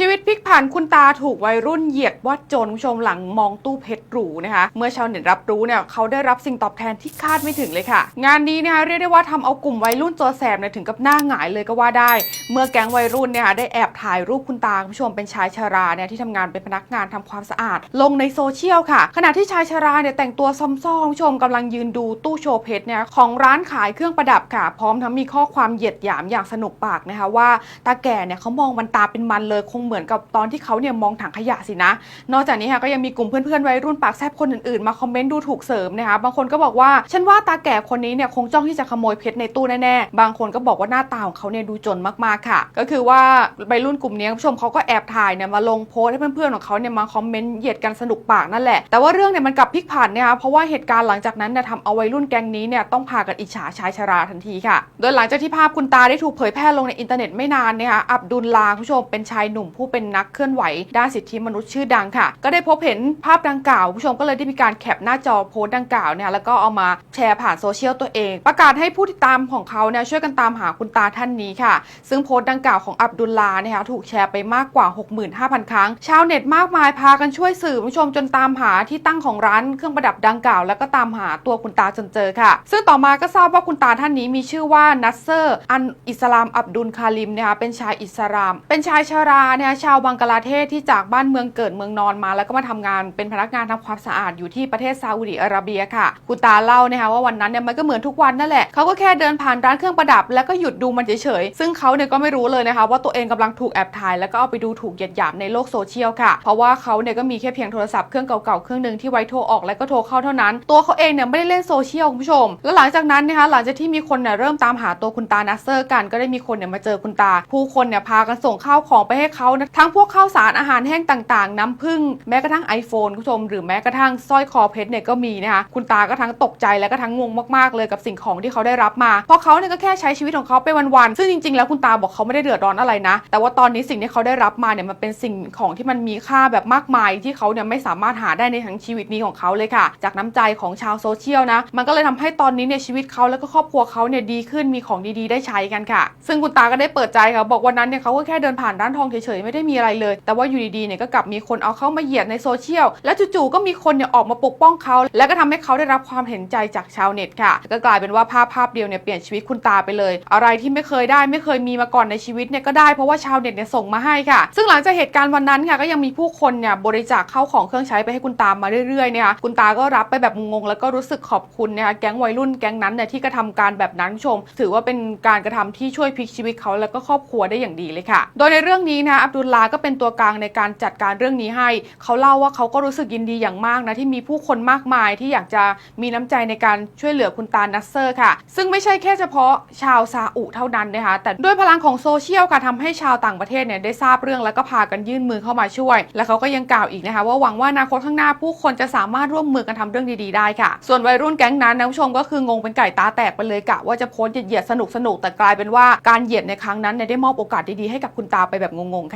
ชีวิตพลิกผันคุณตาถูกวัยรุ่นเหยียดว่าจนคุณผู้ชมหลังมองตู้เพชรหรูนะคะ เมื่อชาวเน็ตรับรู้เนี่ยเขาได้รับสิ่งตอบแทนที่คาดไม่ถึงเลยค่ะ งานนี้นะคะเรียกได้ว่าทำเอากลุ่มวัยรุ่นตัวแสบเนี่ยถึงกับหน้าหงายเลยก็ว่าได้ เมื่อแก๊งวัยรุ่นเนี่ยค่ะได้แอบถ่ายรูปคุณตาคุณผู้ชมเป็นชายชราเนี่ยที่ทำงานเป็นพนักงานทำความสะอาด ลงในโซเชียลค่ะ ขณะที่ชายชราเนี่ยแต่งตัวซอมซ่อคุณผู้ชมกำลังยืนดูตู้โชว์เพชรเนี่ยของร้านขายเครื่องประดับค่ะ พร้อมทั้งมีข้อความเหยียดหยามอย่างสนุกปากนะคะว่าตาแก่เนี่ยเขามองมันตาเป็นมันเลยคงเหมือนกับตอนที่เขาเนี่ยมองถังขยะสินะ นอกจากนี้ค่ะก็ยังมีกลุ่มเพื่อนๆวัยรุ่นปากแซบคนอื่นๆ มาคอมเมนต์ดูถูกเสริมนะคะบางคนก็บอกว่าฉันว่าตาแก่คนนี้เนี่ยคงจ้องที่จะขโมยเพชรในตู้แน่ๆบางคนก็บอกว่าหน้าตาของเขาเนี่ยดูจนมากๆค่ะ ก็คือว่าวัยรุ่นกลุ่มนี้คุณผู้ชมเขาก็แอบถ่ายเนี่ยมาลงโพสให้เพื่อนๆของเขาเนี่ยมาคอมเมนต์เหยียดกันสนุกปากนั่นแหละแต่ว่าเรื่องเนี่ยมันกลับพลิกผันนะคะเพราะว่าเหตุการณ์หลังจากนั้นเนี่ยทำเอาวัยรุ่นแก๊งนี้เนี่ยต้องพากันอิจฉาชายชราทันทีค่ะ โดยหลังจากที่ภาพคุณตาได้ถูกเผยแพร่ลงในอินเทอร์เน็ตไม่นานเนี่ยคะอับดุลลาคุณผู้ชมเป็นชายหนุ่มผู้เป็นนักเคลื่อนไหว ด้านสิทธิมนุษย์ชื่อดังค่ะ ก็ได้พบเห็นภาพดังกล่าวผู้ชมก็เลยได้มีการแคปหน้าจอโพสต์ดังกล่าวเนี่ยแล้วก็เอามาแชร์ผ่านโซเชียลตัวเอง ประกาศให้ผู้ติดตามของเขาเนี่ยช่วยกันตามหาคุณตาท่านนี้ค่ะ ซึ่งโพสต์ดังกล่าวของอับดุลลาเนี่ยค่ะถูกแชร์ไปมากกว่า 65,000 ครั้ง ชาวเน็ตมากมายพากันช่วยสื่อผู้ชมจนตามหาที่ตั้งของร้านเครื่องประดับดังกล่าว แล้วก็ตามหาตัวคุณตาจนเจอค่ะ ซึ่งต่อมาก็ทราบว่าคุณตาท่านนี้มีชื่อว่านัสเซอร์ อันอิสลามอับดุลคาลิมนะคะเป็นชายอิสลาม เป็นชายชาราเนี่ยชาวบังกลาเทศที่จากบ้านเมืองเกิดเมืองนอนมา แล้วก็มาทำงานเป็นพนักงานทำความสะอาดอยู่ที่ประเทศซาอุดิอาระเบียค่ะคุณตาเล่านะคะว่าวันนั้นเนี่ยมันก็เหมือนทุกวันนั่นแหละเขาก็แค่เดินผ่านร้านเครื่องประดับ แล้วก็หยุดดูมันเฉยๆซึ่งเขาเนี่ยก็ไม่รู้เลยนะคะว่าตัวเองกำลังถูกแอบถ่ายแล้วก็เอาไปดูถูกเหยียดหยามในโลกโซเชียลค่ะ เพราะว่าเขาเนี่ยก็มีแค่เพียงโทรศัพท์เครื่องเก่าๆเครื่องหนึ่งที่ไว้โทรออกแล้วก็โทรเข้าเท่านั้น ตัวเขาเองเนี่ยไม่ได้เล่นโซเชียลคุณผู้ชม แล้วหลังจากนั้นนะคะหลังจากที่มีคนเนี่ยเริ่มตามหาตัวคุณตานัสเซอร์กันก็ได้มีคนเนี่ยมาเจอคุณตา ผู้คนเนี่ยพากันส่งข้าวของไปให้เขาทั้งพวกข้าวสารอาหารแห้งต่างๆ น้ำผึ้งแม้กระทั่ง iPhone คุณผู้ชมหรือแม้กระทั่งสร้อยคอเพชรเนี่ยก็มีนะคะคุณตาก็ทั้งตกใจและก็ทั้งงงมากๆเลยกับสิ่งของที่เขาได้รับมา เพราะเขาเนี่ยก็แค่ใช้ชีวิตของเขาไปวันๆซึ่งจริงๆแล้วคุณตาบอกเขาไม่ได้เดือดร้อนอะไรนะ แต่ว่าตอนนี้สิ่งที่เขาได้รับมาเนี่ยมันเป็นสิ่งของที่มันมีค่าแบบมากมายที่เขาเนี่ยไม่สามารถหาได้ในทั้งชีวิตนี้ของเขาเลยค่ะ จากน้ำใจของชาวโซเชียลนะ มันก็เลยทำให้ตอนนี้เนี่ยชีวิตเขาแล้วก็ครอบครัวเขาเนี่ยดีขึ้นมีของดีๆ ได้ใช้กันค่ะ ซึ่งคุณตาก็ได้เปิดใจค่ะบอกวันนั้นเนี่ยเขาก็แค่เดินผ่านร้านทองเฉยๆไม่ได้มีอะไรเลย แต่ว่าอยู่ดีๆเนี่ยก็กลับมีคนเอาเข้ามาเหยียดในโซเชียล แล้วจู่ๆก็มีคนเนี่ยออกมาปกป้องเขา แล้วก็ทำให้เขาได้รับความเห็นใจจากชาวเน็ตค่ะ ก็กลายเป็นว่าภาพภาพเดียวเนี่ยเปลี่ยนชีวิตคุณตาไปเลย อะไรที่ไม่เคยได้ไม่เคยมีมาก่อนในชีวิตเนี่ยก็ได้เพราะว่าชาวเน็ตเนี่ยส่งมาให้ค่ะ ซึ่งหลังจากเหตุการณ์วันนั้นค่ะก็ยังมีผู้คนเนี่ยบริจาคเข้าของเครื่องใช้ไปให้คุณตามาเรื่อยๆเนี่ยค่ะคุณตาก็รับไปแบบงงๆแล้วก็รู้สึกขอบคุณนะคะแก๊งวัยรุ่นแก๊งนั้นเนี่ยที่กระทำการแบบนั้นชม ถือว่าเป็นการกระทำที่ช่วยพลิกชีวิตเขาแล้วก็ครอบครัวได้อย่างดีเลยค่ะ โดยในเรื่องนี้นะอับดุลลาก็เป็นตัวกลางในการจัดการเรื่องนี้ให้ เขาเล่าว่าเขาก็รู้สึกยินดีอย่างมากนะที่มีผู้คนมากมายที่อยากจะมีน้ำใจในการช่วยเหลือคุณตานัสเซอร์ค่ะ ซึ่งไม่ใช่แค่เฉพาะชาวซาอุเท่านั้นนะคะแต่ด้วยพลังของโซเชียลค่ะทำให้ชาวต่างประเทศเนี่ยได้ทราบเรื่องแล้วก็พากันยื่นมือเข้ามาช่วย และเขาก็ยังกล่าวอีกนะคะว่าหวังว่าอนาคตข้างหน้าผู้คนจะสามารถร่วมมือกันทำเรื่องดีๆได้ค่ะ ส่วนวัยรุ่นแก๊งนั้นนะคุณผู้ชมก็คืองงเป็นไก่ตาแตกไปเลยกะว่าจะโพสเหยียดๆสนุกๆแต่กลายเป็นว่าการเหยียดในครั้งนั้นได้มอบโอกาสดีๆให้กับคุณตาไปแบบงงๆค่ะ